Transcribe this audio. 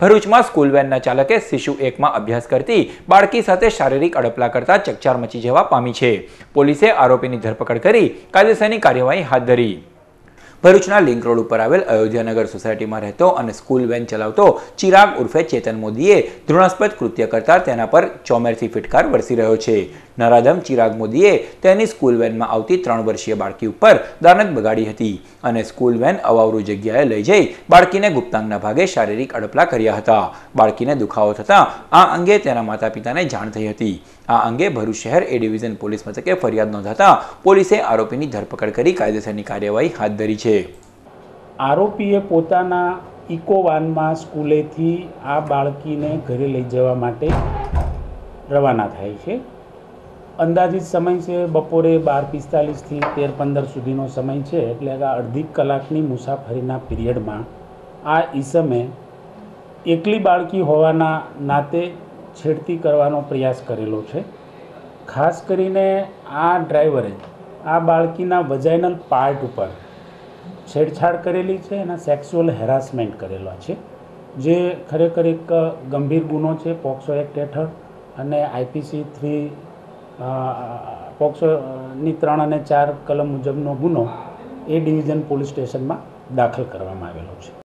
ભરૂચમાં સ્કૂલ વેનના ચાલકે શિશુ એકમાં અભ્યાસ કરતી બાળકી સાથે શારીરિક અડપલા કરતા ચકચાર મચી જવા પામી છે. પોલીસે આરોપીની ધરપકડ કરી કાયદેસરની કાર્યવાહી હાથ ધરી. ભરૂચના લિંક રોડ ઉપર આવેલ અયોધ્યાનગર સોસાયટીમાં રહેતો અને સ્કૂલ વેન ચલાવતો ચિરાગ ઉર્ફે ચેતન મોદીએ ધૃણાસ્પદ કૃત્ય કરતા તેના પર ચોમેરથી ફિટકાર વરસી રહ્યો છે. નરાધમ ચિરાગ મોદીએ તેની સ્કૂલ વેનમાં આવતી ત્રણ વર્ષીય બાળકી ઉપર દાનત બગાડી હતી અને સ્કૂલ વેન અવાવરૂ જગ્યાએ લઈ જઈ બાળકીને ગુપ્તાંગના ભાગે શારીરિક અડપલા કર્યા હતા. બાળકીને દુખાવો થતાં આ અંગે તેના માતા પિતાને જાણ થઈ હતી. આ અંગે ભરૂચ શહેર એ ડિવિઝન પોલીસ મથકે ફરિયાદ નોંધાતા પોલીસે આરોપીની ધરપકડ કરી કાયદેસરની કાર્યવાહી હાથ ધરી છે. આરોપીએ પોતાના ઇકો વાનમાં સ્કૂલેથી આ બાળકીને ઘરે લઈ જવા માટે રવાના થાય છે. અંદાજિત સમય છે, બપોરે બાર પિસ્તાલીસથી તેર પંદર સુધીનો સમય છે, એટલે આ અડધી કલાકની મુસાફરીના પીરિયડમાં આ ઈસમે એકલી બાળકી હોવાના નાતે છેડતી કરવાનો પ્રયાસ કરેલો છે. ખાસ કરીને આ ડ્રાઈવરે આ બાળકીના વજાઇનલ પાર્ટ ઉપર છેડછાડ કરેલી છે અને સેક્સ્યુઅલ હેરાસમેન્ટ કરેલા છે, જે ખરેખર એક ગંભીર ગુનો છે, પોક્સો એક્ટ હેઠળ અને આઈપીસી થ્રી પોક્સોની ત્રણ અને ચાર કલમ મુજબનો ગુનો એ ડિવિઝન પોલીસ સ્ટેશનમાં દાખલ કરવામાં આવેલો છે.